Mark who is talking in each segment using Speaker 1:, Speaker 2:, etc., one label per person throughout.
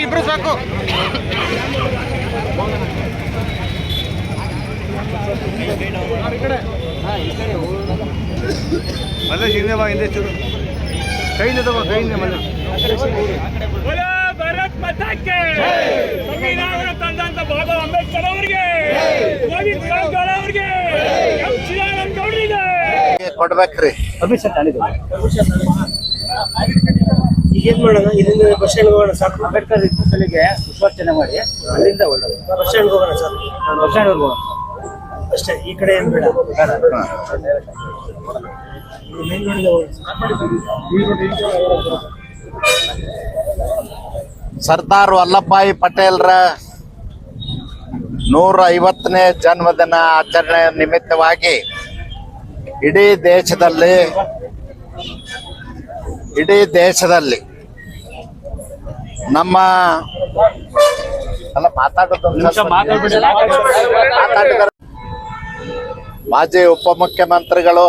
Speaker 1: ಇಬ್ರು ಸಾಕು. ಹಿಂದೆ ಬಾ ಹಿಂದೆ ಚೂರು. ಕೈಯಿಂದ ಬಾ ಕೈಯಿಂದ ಮಲ್ಲ
Speaker 2: ಭಾರತಕ್ಕೆ ಸಂವಿಧಾನ ತಂದಂತ ಬಾಬಾ ಅಂಬೇಡ್ಕರ್ ಅವರಿಗೆ ಅವರಿಗೆ
Speaker 1: ಕೊಡ್ಬೇಕ್ರಿ?
Speaker 3: ಈಗೇನ್ ಮಾಡೋಣ ಇದರಿಂದ ಬಸ್ ಸ್ಟ್ಯಾಂಡ್ ಹೋಗೋಣ ಸರ್ ಅಂಬೇಡ್ಕರ್ ಇದ್ದಲಿಗೆ ವಿಸರ್ಜನೆ ಮಾಡಿ ಅಲ್ಲಿಂದ ಒಳ್ಳೇದು. ಬಸ್ ಸ್ಟ್ಯಾಂಡ್ ಹೋಗೋಣ ಸರ್ ಬಸ್ ಸ್ಟ್ಯಾಂಡ್ ಹೋಗೋಣ ಅಷ್ಟೇ ಈ ಕಡೆ ಏನು ಬೇಡ. ಮೇಲ್ಗಡೆ ಹೋಗೋಣ
Speaker 1: ಸರ್ದಾರ್ ವಲ್ಲಭಾಯಿ ಪಟೇಲ್ರ ನೂರ ಐವತ್ತನೇ ಜನ್ಮದಿನ ಆಚರಣೆ ನಿಮಿತ್ತವಾಗಿ ಇಡೀ ದೇಶದಲ್ಲಿ ಇಡೀ ದೇಶದಲ್ಲಿ ನಮ್ಮ ಅಲ್ಲ ಮಾತಾಡೋದು. ಮಾಜಿ ಉಪಮುಖ್ಯಮಂತ್ರಿಗಳು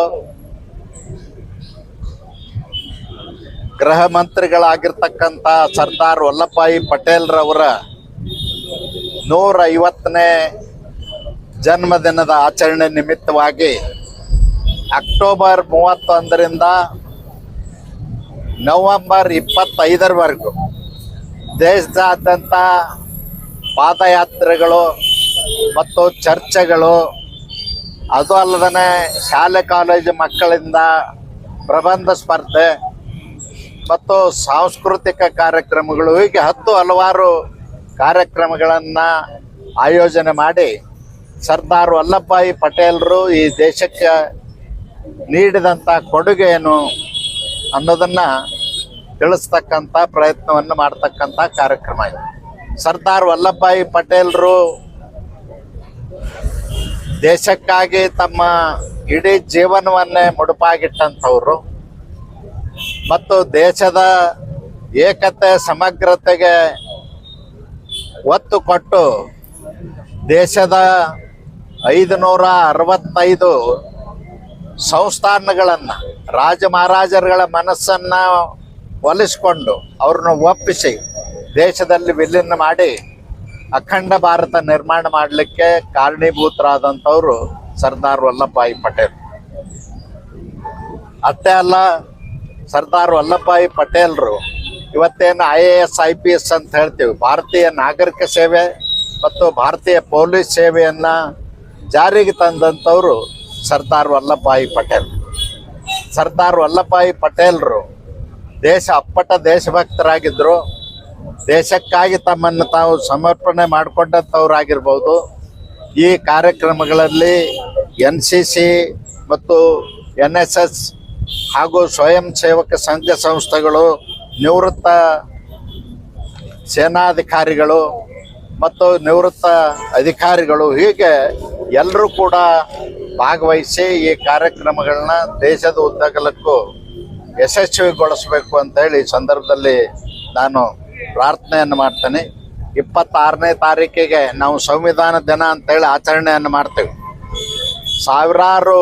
Speaker 1: ಗೃಹ ಮಂತ್ರಿಗಳಾಗಿರ್ತಕ್ಕಂಥ ಸರ್ದಾರ್ ವಲ್ಲಭಾಯಿ ಪಟೇಲ್ರವರ ನೂರ ಐವತ್ತನೇ ಜನ್ಮದಿನದ ಆಚರಣೆ ನಿಮಿತ್ತವಾಗಿ ಅಕ್ಟೋಬರ್ ಮೂವತ್ತೊಂದರಿಂದ ನವೆಂಬರ್ ಇಪ್ಪತ್ತೈದರವರೆಗೂ ದೇಶದಾದ್ಯಂತ ಪಾದಯಾತ್ರೆಗಳು ಮತ್ತು ಚರ್ಚೆಗಳು, ಅದು ಅಲ್ಲದೇ ಶಾಲೆ, ಕಾಲೇಜು ಮಕ್ಕಳಿಂದ ಪ್ರಬಂಧ ಸ್ಪರ್ಧೆ ಮತ್ತು ಸಾಂಸ್ಕೃತಿಕ ಕಾರ್ಯಕ್ರಮಗಳು ಹೀಗೆ ಹತ್ತು ಹಲವಾರು ಕಾರ್ಯಕ್ರಮಗಳನ್ನು ಆಯೋಜನೆ ಮಾಡಿ ಸರ್ದಾರ್ ವಲ್ಲಭಾಯಿ ಪಟೇಲರು ಈ ದೇಶಕ್ಕೆ ನೀಡಿದಂಥ ಕೊಡುಗೆ ಏನು ಅನ್ನೋದನ್ನು ತಿಳಿಸ್ತಕ್ಕಂಥ ಪ್ರಯತ್ನವನ್ನು ಮಾಡ್ತಕ್ಕಂಥ ಕಾರ್ಯಕ್ರಮ ಇದು. ಸರ್ದಾರ್ ವಲ್ಲಭಾಯಿ ಪಟೇಲರು ದೇಶಕ್ಕಾಗಿ ತಮ್ಮ ಇಡೀ ಜೀವನವನ್ನೇ ಮುಡುಪಾಗಿಟ್ಟಂಥವ್ರು. ಮತ್ತು ದೇಶದ ಏಕತೆ, ಸಮಗ್ರತೆಗೆ ಒತ್ತು ಕೊಟ್ಟು ದೇಶದ ಐದು ನೂರ ಅರವತ್ತೈದು ಸಂಸ್ಥಾನಗಳನ್ನು ರಾಜ ಮಹಾರಾಜರುಗಳ ಮನಸ್ಸನ್ನು ಒಲಿಸ್ಕೊಂಡು ಅವ್ರನ್ನ ಒಪ್ಪಿಸಿ ದೇಶದಲ್ಲಿ ವಿಲೀನ ಮಾಡಿ ಅಖಂಡ ಭಾರತ ನಿರ್ಮಾಣ ಮಾಡಲಿಕ್ಕೆ ಕಾರಣೀಭೂತರಾದಂಥವರು ಸರ್ದಾರ್ ವಲ್ಲಭಾಯಿ ಪಟೇಲ್. ಅಷ್ಟೇ ಅಲ್ಲ ಸರ್ದಾರ್ ವಲ್ಲಭಾಯಿ ಪಟೇಲ್ರು, ಇವತ್ತೇನು I A S I P S ಅಂತ ಹೇಳ್ತೀವಿ. ಭಾರತೀಯ ನಾಗರಿಕ ಸೇವೆ ಮತ್ತು ಭಾರತೀಯ ಪೊಲೀಸ್ ಸೇವೆಯನ್ನು ಜಾರಿಗೆ ತಂದಂಥವರು ಸರ್ದಾರ್ ವಲ್ಲಭಾಯಿ ಪಟೇಲ್. ಸರ್ದಾರ್ ವಲ್ಲಭಾಯಿ ಪಟೇಲ್ರು ದೇಶ ಅಪ್ಪಟ ದೇಶಭಕ್ತರಾಗಿದ್ದರು ದೇಶಕ್ಕಾಗಿ ತಮ್ಮನ್ನು ತಾವು ಸಮರ್ಪಣೆ ಮಾಡಿಕೊಂಡಂಥವ್ರಾಗಿರ್ಬೋದು. ಈ ಕಾರ್ಯಕ್ರಮಗಳಲ್ಲಿ ಎನ್ ಸಿ ಸಿ ಮತ್ತು ಎನ್ ಎಸ್ ಎಸ್ ಹಾಗೂ ಸ್ವಯಂ ಸೇವಕ ಸಂಘ ಸಂಸ್ಥೆಗಳು, ನಿವೃತ್ತ ಸೇನಾಧಿಕಾರಿಗಳು ಮತ್ತು ನಿವೃತ್ತ ಅಧಿಕಾರಿಗಳು ಹೀಗೆ ಎಲ್ಲರೂ ಕೂಡ ಭಾಗವಹಿಸಿ ಈ ಕಾರ್ಯಕ್ರಮಗಳನ್ನ ದೇಶದ ಉದ್ದಗಲಕ್ಕೂ ಯಶಸ್ವಿಗೊಳಿಸಬೇಕು ಅಂತ ಹೇಳಿ ಈ ಸಂದರ್ಭದಲ್ಲಿ ನಾನು ಪ್ರಾರ್ಥನೆಯನ್ನು ಮಾಡ್ತೇನೆ. ಇಪ್ಪತ್ತಾರನೇ ತಾರೀಕಿಗೆ ನಾವು ಸಂವಿಧಾನ ದಿನ ಅಂತೇಳಿ ಆಚರಣೆಯನ್ನು ಮಾಡ್ತೇವೆ. ಸಾವಿರಾರು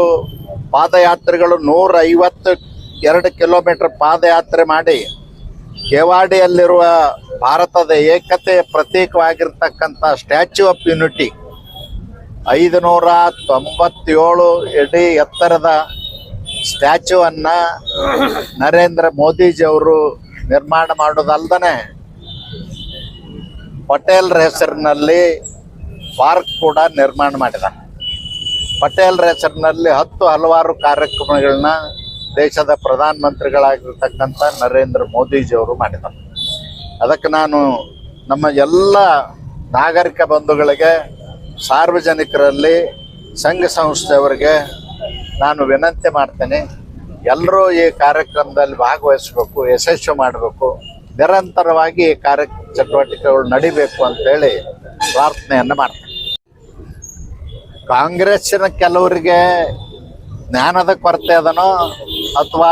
Speaker 1: ಪಾದಯಾತ್ರಿಗಳು ನೂರ ಐವತ್ತು ಎರಡು ಕಿಲೋಮೀಟರ್ ಪಾದಯಾತ್ರೆ ಮಾಡಿ ಕೇವಾಡಿಯಲ್ಲಿರುವ ಭಾರತದ ಏಕತೆಯ ಪ್ರತೀಕವಾಗಿರ್ತಕ್ಕಂಥ ಸ್ಟ್ಯಾಚ್ಯೂ ಆಫ್ ಯೂನಿಟಿ ಐದು ನೂರ ತೊಂಬತ್ತೇಳು ಅಡಿ ಎತ್ತರದ ಸ್ಟ್ಯಾಚ್ಯೂವನ್ನು ನರೇಂದ್ರ ಮೋದಿಜಿಯವರು ನಿರ್ಮಾಣ ಮಾಡೋದಲ್ದನೆ ಪಟೇಲ್ರ ಹೆಸರಿನಲ್ಲಿ ಪಾರ್ಕ್ ಕೂಡ ನಿರ್ಮಾಣ ಮಾಡಿದ ಪಟೇಲ್ರ ಹೆಸರಿನಲ್ಲಿ ಹತ್ತು ಹಲವಾರು ಕಾರ್ಯಕ್ರಮಗಳನ್ನ ದೇಶದ ಪ್ರಧಾನ ಮಂತ್ರಿಗಳಾಗಿರ್ತಕ್ಕಂಥ ನರೇಂದ್ರ ಮೋದಿಜಿಯವರು ಮಾಡಿದರು. ಅದಕ್ಕೆ ನಾನು ನಮ್ಮ ಎಲ್ಲ ನಾಗರಿಕ ಬಂಧುಗಳಿಗೆ, ಸಾರ್ವಜನಿಕರಲ್ಲಿ, ಸಂಘ ಸಂಸ್ಥೆಯವರಿಗೆ ನಾನು ವಿನಂತಿ ಮಾಡ್ತೇನೆ, ಎಲ್ಲರೂ ಈ ಕಾರ್ಯಕ್ರಮದಲ್ಲಿ ಭಾಗವಹಿಸಬೇಕು ಯಶಸ್ವಿ ಮಾಡಬೇಕು, ನಿರಂತರವಾಗಿ ಈ ಕಾರ್ಯ ಚಟುವಟಿಕೆಗಳು ನಡಿಬೇಕು ಅಂತೇಳಿ ಪ್ರಾರ್ಥನೆಯನ್ನು ಮಾಡ್ತೇನೆ. ಕಾಂಗ್ರೆಸ್ಸಿನ ಕೆಲವರಿಗೆ ಜ್ಞಾನದ ಕೊರತೆ ಅದನೋ, ಅಥವಾ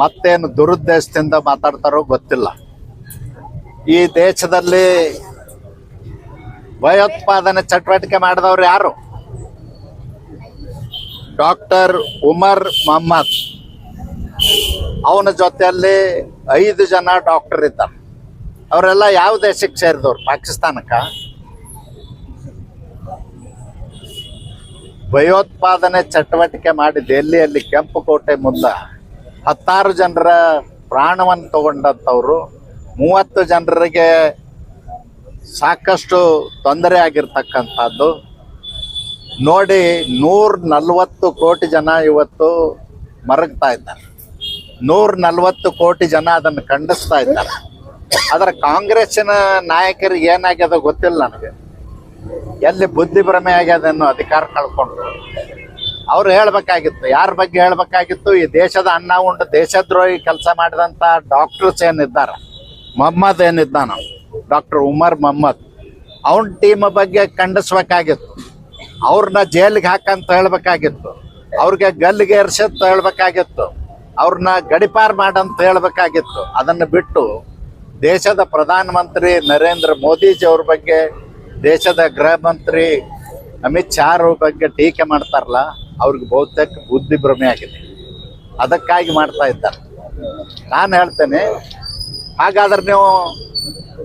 Speaker 1: ಮತ್ತೇನು ದುರುದ್ದೇಶದಿಂದ ಮಾತಾಡ್ತಾರೋ ಗೊತ್ತಿಲ್ಲ. ಈ ದೇಶದಲ್ಲಿ ಭಯೋತ್ಪಾದನೆ ಚಟುವಟಿಕೆ ಮಾಡಿದವರು ಯಾರು? ಡಾಕ್ಟರ್ ಉಮರ್ ಮೊಹಮ್ಮದ್. ಅವನ ಜೊತೆಯಲ್ಲಿ ಐದು ಜನ ಡಾಕ್ಟರ್ ಇದ್ದಾರೆ. ಅವರೆಲ್ಲ ಯಾವ ದೇಶಕ್ಕೆ ಸೇರಿದವ್ರು ಪಾಕಿಸ್ತಾನಕ್ಕ. ಭಯೋತ್ಪಾದನೆ ಚಟುವಟಿಕೆ ಮಾಡಿ ದೆಹಲಿಯಲ್ಲಿ ಕೆಂಪು ಕೋಟೆ ಮುಂದ ಹತ್ತಾರು ಜನರ ಪ್ರಾಣವನ್ನು ತಗೊಂಡಂಥವ್ರು, ಮೂವತ್ತು ಜನರಿಗೆ ಸಾಕಷ್ಟು ತೊಂದರೆ ಆಗಿರ್ತಕ್ಕಂಥದ್ದು. ನೋಡಿ, ನೂರ ನಲವತ್ತು ಕೋಟಿ ಜನ ಇವತ್ತು ಮರಗ್ತಾ ಇದ್ದಾರೆ. ನೂರ ನಲವತ್ತು ಕೋಟಿ ಜನ ಅದನ್ನು ಖಂಡಿಸ್ತಾ ಇದ್ದಾರೆ. ಆದರೆ ಕಾಂಗ್ರೆಸ್ಸಿನ ನಾಯಕರಿಗೆ ಏನಾಗ್ಯದ ಗೊತ್ತಿಲ್ಲ ನನಗೆ. ಎಲ್ಲಿ ಬುದ್ಧಿ ಭ್ರಮೆ ಆಗ್ಯದ ಅನ್ನೋ ಅಧಿಕಾರ ಕಳ್ಕೊಂಡ್ರು. ಅವ್ರು ಹೇಳ್ಬೇಕಾಗಿತ್ತು, ಯಾರ ಬಗ್ಗೆ ಹೇಳ್ಬೇಕಾಗಿತ್ತು, ಈ ದೇಶದ ಅನ್ನ ಉಂಡು ದೇಶದ್ರೋಹಿ ಕೆಲಸ ಮಾಡಿದಂಥ ಡಾಕ್ಟರ್ಸ್ ಏನಿದ್ದಾರೆ, ಮೊಹಮ್ಮದ್ ಏನಿದ್ದಾನ ಡಾಕ್ಟರ್ ಉಮರ್ ಮೊಹಮ್ಮದ್, ಅವನ ಟೀಮ್ ಬಗ್ಗೆ ಖಂಡಿಸ್ಬೇಕಾಗಿತ್ತು. ಅವ್ರನ್ನ ಜೈಲಿಗೆ ಹಾಕಂತ ಹೇಳ್ಬೇಕಾಗಿತ್ತು, ಅವ್ರಿಗೆ ಗಲ್ಲಿಗೆ ಏರ್ಸಂತ ಹೇಳ್ಬೇಕಾಗಿತ್ತು ಅವ್ರನ್ನ ಗಡಿಪಾರ್ ಮಾಡಂತ ಹೇಳ್ಬೇಕಾಗಿತ್ತು. ಅದನ್ನು ಬಿಟ್ಟು ದೇಶದ ಪ್ರಧಾನಮಂತ್ರಿ ನರೇಂದ್ರ ಮೋದಿಜಿ ಅವ್ರ ಬಗ್ಗೆ ದೇಶದ ಗೃಹ ಮಂತ್ರಿ ಅಮಿತ್ ಶಾ ಅವ್ರ ಬಗ್ಗೆ ಟೀಕೆ ಮಾಡ್ತಾರಲ್ಲ, ಅವ್ರಿಗೆ ಬಹುತೇಕ ಬುದ್ಧಿ ಭ್ರಮೆ ಆಗಿದೆ. ಅದಕ್ಕಾಗಿ ಮಾಡ್ತಾ ಇದ್ದಾರೆ. ನಾನು ಹೇಳ್ತೇನೆ, ಹಾಗಾದ್ರೆ ನೀವು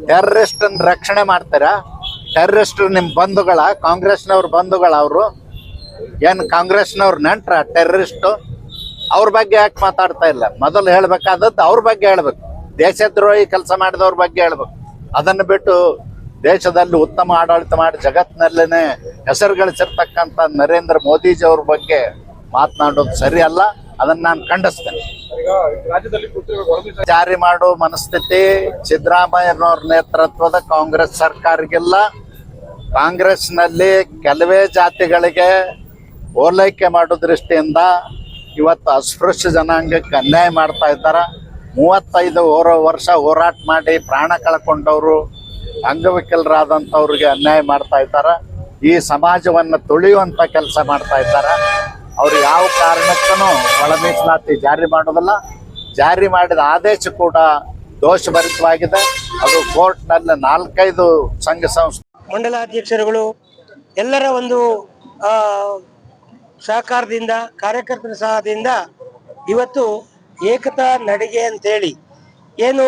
Speaker 1: ಟೆರರಿಸ್ಟನ್ನ ರಕ್ಷಣೆ ಮಾಡ್ತೀರಾ? ಟೆರ್ರಿಸ್ಟ್ ನಿಮ್ಮ ಬಂಧುಗಳ, ಕಾಂಗ್ರೆಸ್ನವ್ರ ಬಂಧುಗಳ ಅವರು, ಏನು ಕಾಂಗ್ರೆಸ್ನವ್ರ ನೆಂಟ್ರ ಟೆರರಿಸ್ಟು ಅವ್ರ ಬಗ್ಗೆ ಯಾಕೆ ಮಾತಾಡ್ತಾ ಇಲ್ಲ? ಮೊದಲು ಹೇಳ್ಬೇಕಾದದ್ದು ಅವ್ರ ಬಗ್ಗೆ ಹೇಳ್ಬೇಕು. ದೇಶದ್ರೋಹಿ ಕೆಲಸ ಮಾಡಿದವ್ರ ಬಗ್ಗೆ ಹೇಳ್ಬೇಕು. ಅದನ್ನು ಬಿಟ್ಟು ದೇಶದಲ್ಲಿ ಉತ್ತಮ ಆಡಳಿತ ಮಾಡಿ ಜಗತ್ತಿನಲ್ಲೇ ಹೆಸರು ಗಳಿಸಿರ್ತಕ್ಕಂಥ ನರೇಂದ್ರ ಮೋದಿಜಿ ಅವ್ರ ಬಗ್ಗೆ ಮಾತನಾಡೋದು ಸರಿ ಅಲ್ಲ? ಅದನ್ನ ನಾನು ಖಂಡಿಸ್ತೇನೆ. ಜಾರಿ ಮಾಡೋ ಮನಸ್ಥಿತಿ ಸಿದ್ದರಾಮಯ್ಯನವ್ರ ನೇತೃತ್ವದ ಕಾಂಗ್ರೆಸ್ ಸರ್ಕಾರಗಿಲ್ಲ ಕಾಂಗ್ರೆಸ್ನಲ್ಲಿ ಕೆಲವೇ ಜಾತಿಗಳಿಗೆ ಓಲೈಕೆ ಮಾಡೋ ದೃಷ್ಟಿಯಿಂದ ಇವತ್ತು ಅಸ್ಪೃಶ್ಯ ಜನಾಂಗಕ್ಕೆ ಅನ್ಯಾಯ ಮಾಡ್ತಾ ಇದ್ದಾರೆ. ಮೂವತ್ತೈದು ವರ್ಷ ಹೋರಾಟ ಮಾಡಿ ಪ್ರಾಣ ಕಳ್ಕೊಂಡವರು ಅಂಗವಿಕಲರಾದಂಥವ್ರಿಗೆ ಅನ್ಯಾಯ ಮಾಡ್ತಾ ಇದ್ದಾರೆ. ಈ ಸಮಾಜವನ್ನು ತುಳಿಯುವಂಥ ಕೆಲಸ ಮಾಡ್ತಾ ಇದ್ದಾರೆ. ಅವ್ರು ಯಾವ ಕಾರಣಕ್ಕೂ ಒಳ ಮೀಸಲಾತಿ ಜಾರಿ ಮಾಡೋದಿಲ್ಲ. ಜಾರಿ ಮಾಡಿದ ಆದೇಶ ಕೂಡ ದೋಷಭರಿತವಾಗಿದೆ. ಅದು ಕೋರ್ಟ್ನಲ್ಲಿ ನಾಲ್ಕೈದು ಸಂಘ ಸಂಸ್ಥೆ
Speaker 3: ಮಂಡಲಾಧ್ಯಕ್ಷರುಗಳು ಎಲ್ಲರ ಒಂದು ಸಹಕಾರದಿಂದ, ಕಾರ್ಯಕರ್ತರ ಸಹದಿಂದ ಇವತ್ತು ಏಕತಾ ನಡಿಗೆ ಅಂತೇಳಿ ಏನು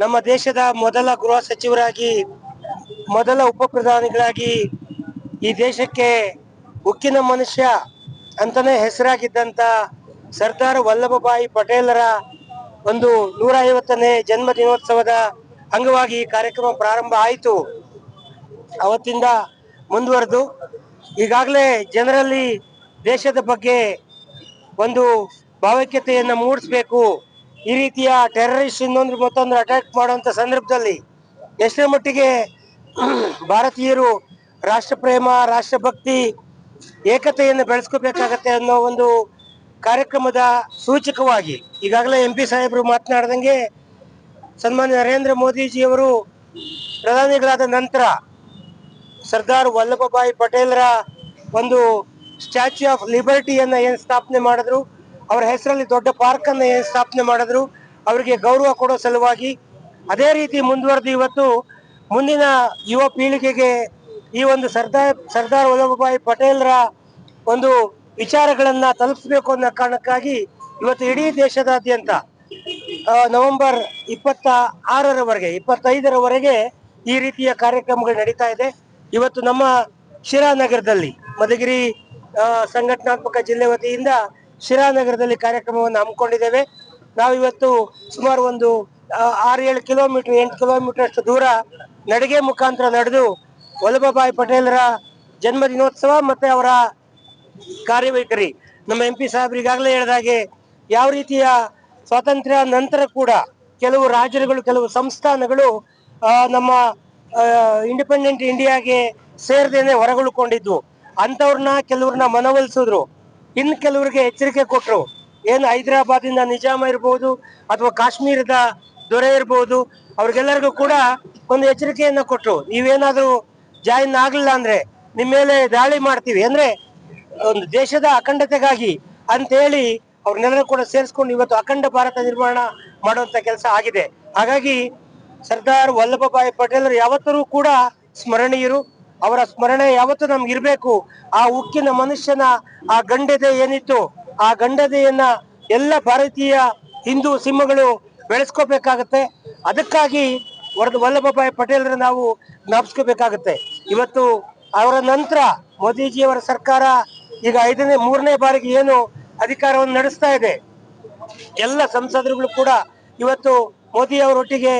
Speaker 3: ನಮ್ಮ ದೇಶದ ಮೊದಲ ಗೃಹ ಸಚಿವರಾಗಿ, ಮೊದಲ ಉಪ ಪ್ರಧಾನಿಗಳಾಗಿ ಈ ದೇಶಕ್ಕೆ ಉಕ್ಕಿನ ಮನುಷ್ಯ ಅಂತಾನೆ ಹೆಸರಾಗಿದ್ದಂತ ಸರ್ದಾರ್ ವಲ್ಲಭಭಾಯಿ ಪಟೇಲರ ಒಂದು ನೂರ ಐವತ್ತನೇ ಜನ್ಮ ದಿನೋತ್ಸವದ ಅಂಗವಾಗಿ ಈ ಕಾರ್ಯಕ್ರಮ ಪ್ರಾರಂಭ ಆಯಿತು. ಅವತ್ತಿಂದ ಮುಂದುವರೆದು ಈಗಾಗಲೇ ಜನರಲ್ಲಿ ದೇಶದ ಬಗ್ಗೆ ಒಂದು ಭಾವೈಕ್ಯತೆಯನ್ನು ಮೂಡಿಸ್ಬೇಕು. ಈ ರೀತಿಯ ಟೆರರಿಸ್ಟ್ ಇನ್ನೊಂದು ಮತ್ತೊಂದು ಅಟ್ಯಾಕ್ ಮಾಡುವಂತ ಸಂದರ್ಭದಲ್ಲಿ ಎಷ್ಟರ ಮಟ್ಟಿಗೆ ಭಾರತೀಯರು ರಾಷ್ಟ್ರ ರಾಷ್ಟ್ರಪ್ರೇಮ ರಾಷ್ಟ್ರಭಕ್ತಿ ಏಕತೆಯನ್ನು ಬೆಳೆಸ್ಕೋಬೇಕಾಗತ್ತೆ ಅನ್ನೋ ಒಂದು ಕಾರ್ಯಕ್ರಮದ ಸೂಚಕವಾಗಿ ಈಗಾಗಲೇ ಎಂ ಪಿ ಸಾಹೇಬರು ಮಾತನಾಡ್ದಂಗೆ ಸನ್ಮಾನ್ಯ ನರೇಂದ್ರ ಮೋದಿಜಿಯವರು ಪ್ರಧಾನಿಗಳಾದ ನಂತರ ಸರ್ದಾರ್ ವಲ್ಲಭಭಾಯಿ ಪಟೇಲರ ಒಂದು ಸ್ಟ್ಯಾಚ್ಯೂ ಆಫ್ ಲಿಬರ್ಟಿಯನ್ನು ಏನು ಸ್ಥಾಪನೆ ಮಾಡಿದ್ರು. ಅವರ ಹೆಸರಲ್ಲಿ ದೊಡ್ಡ ಪಾರ್ಕ್ ಸ್ಥಾಪನೆ ಮಾಡಿದ್ರು. ಅವರಿಗೆ ಗೌರವ ಕೊಡೋ ಸಲುವಾಗಿ ಅದೇ ರೀತಿ ಮುಂದುವರೆದು ಇವತ್ತು ಮುಂದಿನ ಯುವ ಪೀಳಿಗೆಗೆ ಈ ಒಂದು ಸರ್ದಾರ್ ಸರ್ದಾರ್ ವಲ್ಲಭಭಾಯಿ ಪಟೇಲ್ರ ಒಂದು ವಿಚಾರಗಳನ್ನ ತಲುಪಿಸಬೇಕು ಅನ್ನೋ ಕಾರಣಕ್ಕಾಗಿ ಇವತ್ತು ಇಡೀ ದೇಶದಾದ್ಯಂತ ನವೆಂಬರ್ ಇಪ್ಪತ್ತ ಆರರವರೆಗೆ ಇಪ್ಪತ್ತೈದರವರೆಗೆ ಈ ರೀತಿಯ ಕಾರ್ಯಕ್ರಮಗಳು ನಡೀತಾ ಇದೆ. ಇವತ್ತು ನಮ್ಮ ಶಿರಾನಗರದಲ್ಲಿ ಮಧುಗಿರಿ ಸಂಘಟನಾತ್ಮಕ ಜಿಲ್ಲೆ ವತಿಯಿಂದ ಶಿರಾನಗರದಲ್ಲಿ ಕಾರ್ಯಕ್ರಮವನ್ನು ಹಮ್ಮಿಕೊಂಡಿದ್ದೇವೆ. ನಾವು ಇವತ್ತು ಸುಮಾರು ಒಂದು ಆರು ಏಳು ಕಿಲೋಮೀಟರ್, ಎಂಟು ಕಿಲೋಮೀಟರ್ ಅಷ್ಟು ದೂರ ನಡಿಗೆ ಮುಖಾಂತರ ನಡೆದು ವಲ್ಲಭಭಾಯಿ ಪಟೇಲರ ಜನ್ಮ ದಿನೋತ್ಸವ ಮತ್ತೆ ಅವರ ಕಾರ್ಯವೈಖರಿ. ನಮ್ಮ ಎಂ ಪಿ ಸಾಹೇಬ್ರು ಈಗಾಗಲೇ ಹೇಳಿದಾಗೆ ಯಾವ ರೀತಿಯ ಸ್ವಾತಂತ್ರ್ಯ ನಂತರ ಕೂಡ ಕೆಲವು ರಾಜ್ಯಗಳು, ಕೆಲವು ಸಂಸ್ಥಾನಗಳು ನಮ್ಮ ಇಂಡಿಪೆಂಡೆಂಟ್ ಇಂಡಿಯಾಗೆ ಸೇರದೇನೆ ಹೊರಗುಳ್ಕೊಂಡಿದ್ವು. ಅಂಥವ್ರನ್ನ ಕೆಲವ್ರನ್ನ ಮನವೊಲಿಸಿದ್ರು. ಇನ್ನು ಕೆಲವರಿಗೆ ಎಚ್ಚರಿಕೆ ಕೊಟ್ಟರು ಏನು ಹೈದರಾಬಾದಿಂದ ನಿಜಾಮ ಇರ್ಬೋದು ಅಥವಾ ಕಾಶ್ಮೀರದ ದೊರೆ ಇರ್ಬೋದು, ಅವ್ರಿಗೆಲ್ಲರಿಗೂ ಕೂಡ ಒಂದು ಎಚ್ಚರಿಕೆಯನ್ನು ಕೊಟ್ಟರು ನೀವೇನಾದರೂ ಜಾಯಿನ್ ಆಗಲಿಲ್ಲ ಅಂದ್ರೆ ನಿಮ್ಮ ಮೇಲೆ ದಾಳಿ ಮಾಡ್ತೀವಿ. ಅಂದ್ರೆ ಒಂದು ದೇಶದ ಅಖಂಡತೆಗಾಗಿ ಅಂತೇಳಿ ಅವ್ರನ್ನೆಲ್ಲರೂ ಕೂಡ ಸೇರಿಸ್ಕೊಂಡು ಇವತ್ತು ಅಖಂಡ ಭಾರತ ನಿರ್ಮಾಣ ಮಾಡುವಂತ ಕೆಲಸ ಆಗಿದೆ. ಹಾಗಾಗಿ ಸರ್ದಾರ್ ವಲ್ಲಭಭಾಯಿ ಪಟೇಲರು ಯಾವತ್ತರೂ ಕೂಡ ಸ್ಮರಣೀಯರು. ಅವರ ಸ್ಮರಣೆ ಯಾವತ್ತೂ ನಮ್ಗೆ ಇರಬೇಕು ಆ ಉಕ್ಕಿನ ಮನುಷ್ಯನ ಆ ಗಂಡದೆ ಏನಿತ್ತು, ಆ ಗಂಡದೆಯನ್ನ ಎಲ್ಲ ಭಾರತೀಯ ಹಿಂದೂ ಸಿಂಹಗಳು ಬೆಳೆಸ್ಕೋಬೇಕಾಗತ್ತೆ. ಅದಕ್ಕಾಗಿ ವರದ ವಲ್ಲಭಭಾಯಿ ಪಟೇಲ್ರ ನಾವು ಜ್ಞಾಪಿಸ್ಕೋಬೇಕಾಗತ್ತೆ. ಇವತ್ತು ಅವರ ನಂತರ ಮೋದಿಜಿಯವರ ಸರ್ಕಾರ ಈಗ ಐದನೇ, ಮೂರನೇ ಬಾರಿಗೆ ಏನು ಅಧಿಕಾರವನ್ನು ನಡೆಸ್ತಾ ಇದೆ. ಎಲ್ಲ ಸಂಸದರುಗಳು ಕೂಡ ಇವತ್ತು ಮೋದಿ ಅವರೊಟ್ಟಿಗೆ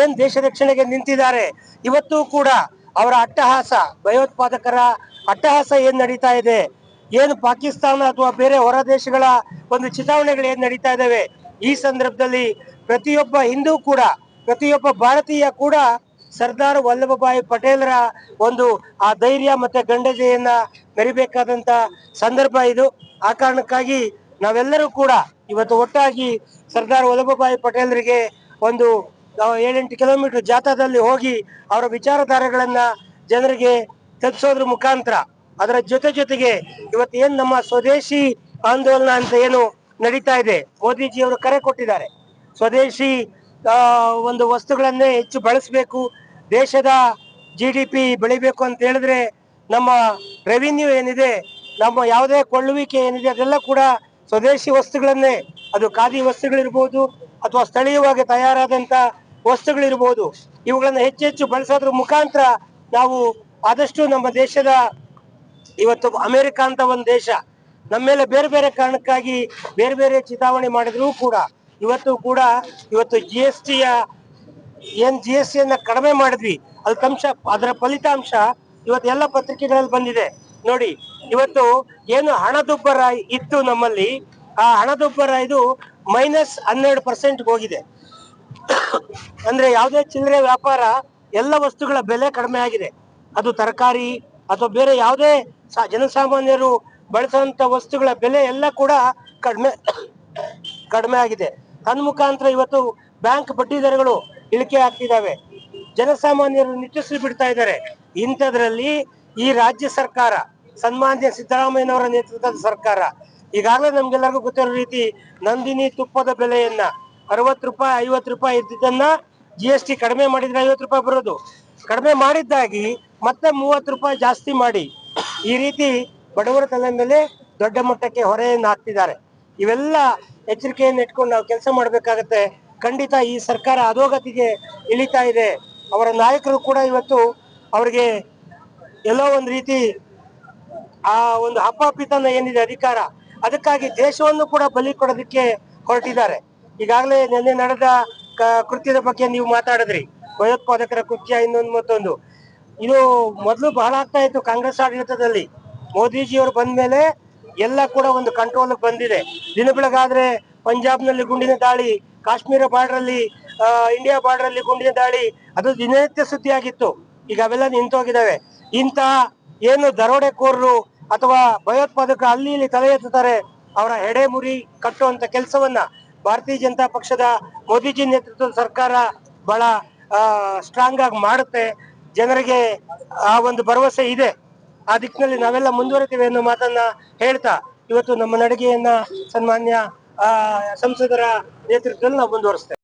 Speaker 3: ಏನ್ ದೇಶ ರಕ್ಷಣೆಗೆ ನಿಂತಿದ್ದಾರೆ, ಇವತ್ತು ಕೂಡ ಅವರ ಅಟ್ಟಹಾಸ, ಭಯೋತ್ಪಾದಕರ ಅಟ್ಟಹಾಸ ಏನ್ ನಡೀತಾ ಇದೆ? ಏನು ಪಾಕಿಸ್ತಾನ ಅಥವಾ ಬೇರೆ ಹೊರ ದೇಶಗಳ ಒಂದು ಚಿತಾವಣೆಗಳು ಏನ್ ನಡೀತಾ ಇದ್ದಾವೆ ಈ ಸಂದರ್ಭದಲ್ಲಿ ಪ್ರತಿಯೊಬ್ಬ ಹಿಂದೂ ಕೂಡ, ಪ್ರತಿಯೊಬ್ಬ ಭಾರತೀಯ ಕೂಡ ಸರ್ದಾರ್ ವಲ್ಲಭಭಾಯಿ ಪಟೇಲರ ಒಂದು ಆ ಧೈರ್ಯ ಮತ್ತೆ ಗಂಡಜೆಯನ್ನು ಮೆರಿಬೇಕಾದಂತ ಸಂದರ್ಭ ಇದು. ಆ ಕಾರಣಕ್ಕಾಗಿ ನಾವೆಲ್ಲರೂ ಕೂಡ ಇವತ್ತು ಒಟ್ಟಾಗಿ ಸರ್ದಾರ್ ವಲ್ಲಭಭಾಯಿ ಪಟೇಲರಿಗೆ ಒಂದು ಆ, ಏಳೆಂಟು ಕಿಲೋಮೀಟರ್ ಜಾಥಾದಲ್ಲಿ ಹೋಗಿ ಅವರ ವಿಚಾರಧಾರೆಗಳನ್ನ ಜನರಿಗೆ ತಲುಪಿಸೋದ್ರ ಮುಖಾಂತರ ಅದರ ಜೊತೆ ಜೊತೆಗೆ ಇವತ್ತು ಏನ್ ನಮ್ಮ ಸ್ವದೇಶಿ ಆಂದೋಲನ ಅಂತ ಏನು ನಡೀತಾ ಇದೆ ಮೋದಿಜಿಯವರು ಕರೆ ಕೊಟ್ಟಿದ್ದಾರೆ. ಸ್ವದೇಶಿ ಒಂದು ವಸ್ತುಗಳನ್ನೇ ಹೆಚ್ಚು ಬಳಸಬೇಕು ದೇಶದ ಜಿ ಡಿ ಪಿ ಬೆಳಿಬೇಕು ಅಂತ ಹೇಳಿದ್ರೆ ನಮ್ಮ ರೆವಿನ್ಯೂ ಏನಿದೆ ನಮ್ಮ ಯಾವುದೇ ಕೊಳ್ಳುವಿಕೆ ಏನಿದೆ ಅದೆಲ್ಲ ಕೂಡ ಸ್ವದೇಶಿ ವಸ್ತುಗಳನ್ನೇ ಅದು ಖಾದಿ ವಸ್ತುಗಳಿರ್ಬೋದು ಅಥವಾ ಸ್ಥಳೀಯವಾಗಿ ತಯಾರಾದಂತ ವಸ್ತುಗಳಿರ್ಬೋದು, ಇವುಗಳನ್ನ ಹೆಚ್ಚೆಚ್ಚು ಬಳಸೋದ್ರ ಮುಖಾಂತರ ನಾವು ಆದಷ್ಟು ನಮ್ಮ ದೇಶದ ಇವತ್ತು ಅಮೆರಿಕ ಅಂತ ಒಂದು ದೇಶ, ನಮ್ಮ ಮೇಲೆ ಬೇರೆ ಬೇರೆ ಕಾರಣಕ್ಕಾಗಿ ಬೇರೆ ಬೇರೆ ಚಿತಾವಣೆ ಮಾಡಿದ್ರು ಕೂಡ, ಇವತ್ತು ಕೂಡ ಇವತ್ತು ಜಿ ಎಸ್ ಟಿಯ ಏನ್ ಜಿ ಎಸ್ ಟಿಯನ್ನ ಕಡಿಮೆ ಮಾಡಿದ್ವಿ. ಫಲಿತಾಂಶ ಅದರ ಫಲಿತಾಂಶ ಇವತ್ತು ಎಲ್ಲ ಪತ್ರಿಕೆಗಳಲ್ಲಿ ಬಂದಿದೆ. ನೋಡಿ, ಇವತ್ತು ಏನು ಹಣದುಬ್ಬರ ಇತ್ತು ನಮ್ಮಲ್ಲಿ, ಆ ಹಣದುಬ್ಬರ ಇದು ಮೈನಸ್ ಹನ್ನೆರಡು ಪರ್ಸೆಂಟ್ ಹೋಗಿದೆ. ಅಂದ್ರೆ ಯಾವುದೇ ಚಿಲ್ಲರೆ ವ್ಯಾಪಾರ, ಎಲ್ಲ ವಸ್ತುಗಳ ಬೆಲೆ ಕಡಿಮೆ ಆಗಿದೆ. ಅದು ತರಕಾರಿ ಅಥವಾ ಬೇರೆ ಯಾವುದೇ ಜನಸಾಮಾನ್ಯರು ಬಳಸುವಂತ ವಸ್ತುಗಳ ಬೆಲೆ ಎಲ್ಲ ಕೂಡ ಕಡಿಮೆ ಕಡಿಮೆ ಆಗಿದೆ. ತನ್ಮುಖಾಂತರ ಇವತ್ತು ಬ್ಯಾಂಕ್ ಬಡ್ಡಿ ದರಗಳು ಇಳಿಕೆ ಆಗ್ತಿದ್ದಾವೆ. ಜನಸಾಮಾನ್ಯರು ನಿಟ್ಟುಸಿ ಬಿಡ್ತಾ ಇದ್ದಾರೆ. ಇಂಥದ್ರಲ್ಲಿ ಈ ರಾಜ್ಯ ಸರ್ಕಾರ, ಸನ್ಮಾನ್ಯ ಸಿದ್ದರಾಮಯ್ಯನವರ ನೇತೃತ್ವದ ಸರ್ಕಾರ, ಈಗಾಗಲೇ ನಮ್ಗೆಲ್ಲರಿಗೂ ಗೊತ್ತಿರೋ ರೀತಿ ನಂದಿನಿ ತುಪ್ಪದ ಬೆಲೆಯನ್ನ ಅರವತ್ತು ರೂಪಾಯಿ, ಐವತ್ತು ರೂಪಾಯಿ ಇದ್ದಿದ್ದನ್ನ ಜಿ ಎಸ್ ಟಿ ಕಡಿಮೆ ಮಾಡಿದ್ರೆ ಐವತ್ತು ರೂಪಾಯಿ ಬರೋದು. ಕಡಿಮೆ ಮಾಡಿದ್ದಾಗಿ ಮತ್ತೆ ಮೂವತ್ತು ರೂಪಾಯಿ ಜಾಸ್ತಿ ಮಾಡಿ. ಈ ರೀತಿ ಬಡವರ ತಲೆ ಮೇಲೆ ದೊಡ್ಡ ಮಟ್ಟಕ್ಕೆ ಹೊರೆಯನ್ನು ಹಾಕ್ತಿದ್ದಾರೆ. ಇವೆಲ್ಲ ಎಚ್ಚರಿಕೆಯನ್ನು ಇಟ್ಕೊಂಡು ನಾವು ಕೆಲಸ ಮಾಡಬೇಕಾಗತ್ತೆ. ಖಂಡಿತ ಈ ಸರ್ಕಾರ ಅಧೋಗತಿಗೆ ಇಳಿತಾ ಇದೆ. ಅವರ ನಾಯಕರು ಕೂಡ ಇವತ್ತು ಅವರಿಗೆ ಎಲ್ಲೋ ಒಂದು ರೀತಿ ಆ ಒಂದು ಹಪಾಪಿತನ ಏನಿದೆ ಅಧಿಕಾರ, ಅದಕ್ಕಾಗಿ ದೇಶವನ್ನು ಕೂಡ ಬಲಿ ಕೊಡೋದಕ್ಕೆ ಹೊರಟಿದ್ದಾರೆ. ಈಗಾಗಲೇ ನಿನ್ನೆ ನಡೆದ ಕೃತ್ಯದ ಬಗ್ಗೆ ನೀವು ಮಾತಾಡಿದ್ರಿ. ಭಯೋತ್ಪಾದಕರ ಕೃತ್ಯ ಇನ್ನೊಂದು ಮತ್ತೊಂದು. ಇದು ಮೊದಲು ಬಹಳ ಆಗ್ತಾ ಇತ್ತು ಕಾಂಗ್ರೆಸ್ ಆಡಳಿತದಲ್ಲಿ. ಮೋದಿಜಿಯವರು ಬಂದ ಮೇಲೆ ಎಲ್ಲ ಕೂಡ ಒಂದು ಕಂಟ್ರೋಲ್ ಬಂದಿದೆ. ದಿನ ಬೆಳಗಾದ್ರೆ ಪಂಜಾಬ್ನಲ್ಲಿ ಗುಂಡಿನ ದಾಳಿ, ಕಾಶ್ಮೀರ ಬಾರ್ಡರ್ ಅಲ್ಲಿ ಇಂಡಿಯಾ ಬಾರ್ಡರ್ ಅಲ್ಲಿ ಗುಂಡಿನ ದಾಳಿ, ಅದು ದಿನನಿತ್ಯ ಸುದ್ದಿ ಆಗಿತ್ತು ಈಗ ಅವೆಲ್ಲ ನಿಂತೋಗಿದ್ದಾವೆ. ಇಂತಹ ಏನು ದರೋಡೆಕೋರರು ಅಥವಾ ಭಯೋತ್ಪಾದಕರು ಅಲ್ಲಿ ಇಲ್ಲಿ ತಲೆ ಎತ್ತುತ್ತಾರೆ, ಅವರ ಹೆಡೆ ಮುರಿ ಕಟ್ಟುವಂತ ಕೆಲಸವನ್ನ ಭಾರತೀಯ ಜನತಾ ಪಕ್ಷದ ಮೋದಿಜಿ ನೇತೃತ್ವದ ಸರ್ಕಾರ ಬಹಳ ಸ್ಟ್ರಾಂಗ್ ಆಗಿ ಮಾಡುತ್ತೆ. ಜನರಿಗೆ ಆ ಒಂದು ಭರವಸೆ ಇದೆ. ಆ ದಿಕ್ಕಿನಲ್ಲಿ ನಾವೆಲ್ಲ ಮುಂದುವರಿತೀವಿ ಅನ್ನೋ ಮಾತನ್ನ ಹೇಳ್ತಾ ಇವತ್ತು ನಮ್ಮ ನಡಿಗೆಯನ್ನ ಸನ್ಮಾನ್ಯ ಸಂಸದರ ನೇತೃತ್ವದಲ್ಲಿ ನಾವು ಮುಂದುವರಿಸ್ತೇವೆ.